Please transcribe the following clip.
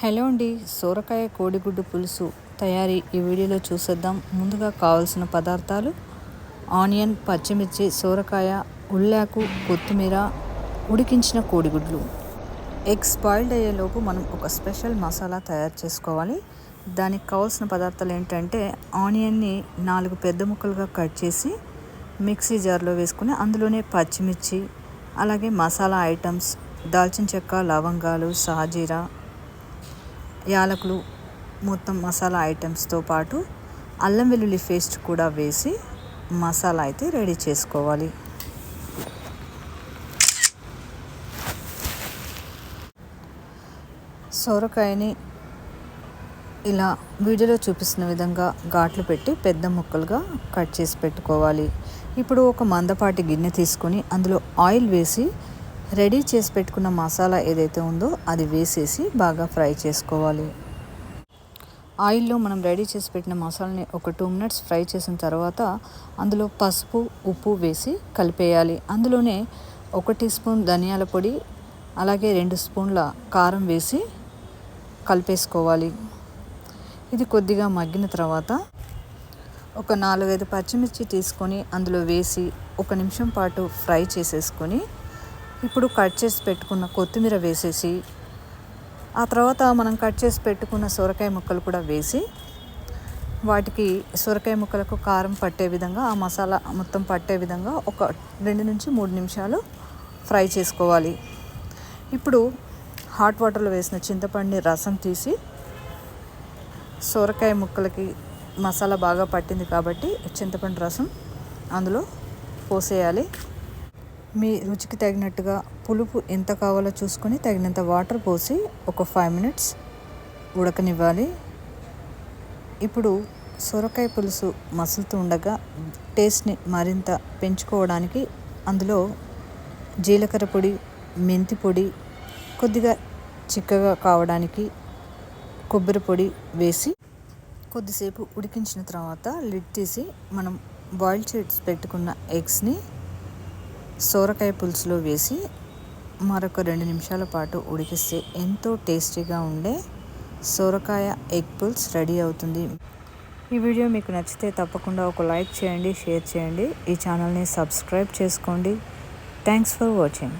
Hello అండి. సోరకాయ కోడిగుడ్డు పులుసు తయారీ ఈ వీడియోలో చూసేద్దాం. ముందుగా కావాల్సిన పదార్థాలు. ఆనియన్ పచ్చిమిర్చి సోరకాయ ఉల్లాకు కొత్తిమీర ఉడికించిన కోడిగుడ్లు. ఎగ్స్ బాయిల్డ్ అయ్యేలోపు మనం ఒక స్పెషల్ మసాలా తయారు చేసుకోవాలి. దానికి కావాల్సిన పదార్థాలు ఏంటంటే ఆనియన్ని నాలుగు పెద్ద ముక్కలుగా కట్ చేసి మిక్సీ జార్లో వేసుకుని అందులోనే పచ్చిమిర్చి అలాగే మసాలా ఐటమ్స్ దాల్చిన చెక్క లవంగాలు సాజీరా యాలకులు మొత్తం మసాలా ఐటమ్స్తో పాటు అల్లం వెల్లుల్లి పేస్ట్ కూడా వేసి మసాలా అయితే రెడీ చేసుకోవాలి. సొరకాయని ఇలా వీడియోలో చూపిస్తున్న విధంగా ఘాట్లు పెట్టి పెద్ద ముక్కలుగా కట్ చేసి పెట్టుకోవాలి. ఇప్పుడు ఒక మందపాటి గిన్నె తీసుకొని అందులో ఆయిల్ వేసి రెడీ చేసి పెట్టుకున్న మసాలా ఏదైతే ఉందో అది వేసేసి బాగా ఫ్రై చేసుకోవాలి. ఆయిల్లో మనం రెడీ చేసి పెట్టిన మసాలాని ఒక టూ మినిట్స్ ఫ్రై చేసిన తర్వాత అందులో పసుపు ఉప్పు వేసి కలిపేయాలి. అందులోనే ఒక టీ స్పూన్ ధనియాల పొడి అలాగే రెండు స్పూన్ల కారం వేసి కలిపేసుకోవాలి. ఇది కొద్దిగా మగ్గిన తర్వాత ఒక నాలుగైదు పచ్చిమిర్చి తీసుకొని అందులో వేసి ఒక నిమిషం పాటు ఫ్రై చేసేసుకొని ఇప్పుడు కట్ చేసి పెట్టుకున్న కొత్తిమీర వేసేసి ఆ తర్వాత మనం కట్ చేసి పెట్టుకున్న సొరకాయ ముక్కలు కూడా వేసి వాటికి సొరకాయ ముక్కలకు కారం పట్టే విధంగా ఆ మసాలా మొత్తం పట్టే విధంగా ఒక రెండు నుంచి మూడు నిమిషాలు ఫ్రై చేసుకోవాలి. ఇప్పుడు హాట్ వాటర్లో వేసిన చింతపండుని రసం తీసి సొరకాయ ముక్కలకి మసాలా బాగా పట్టింది కాబట్టి చింతపండు రసం అందులో పోసేయాలి. మీ రుచికి తగినట్టుగా పులుపు ఎంత కావాలో చూసుకొని తగినంత వాటర్ పోసి ఒక ఫైవ్ మినిట్స్ ఉడకనివ్వాలి. ఇప్పుడు సొరకాయ పులుసు మసులుతూ ఉండగా టేస్ట్ని మరింత పెంచుకోవడానికి అందులో జీలకర్ర పొడి మెంతి పొడి కొద్దిగా చిక్కగా కావడానికి కొబ్బరి పొడి వేసి కొద్దిసేపు ఉడికించిన తర్వాత లిడ్ తీసి మనం బాయిల్ చేసి పెట్టుకున్న ఎగ్స్ని సోరకాయ పులుసులో వేసి మరొక రెండు నిమిషాల పాటు ఉడికిస్తే ఎంతో టేస్టీగా ఉండే సోరకాయ ఎగ్ పుల్స్ రెడీ అవుతుంది. ఈ వీడియో మీకు నచ్చితే తప్పకుండా ఒక లైక్ చేయండి షేర్ చేయండి. ఈ ఛానల్ని సబ్స్క్రైబ్ చేసుకోండి. Thanks for watching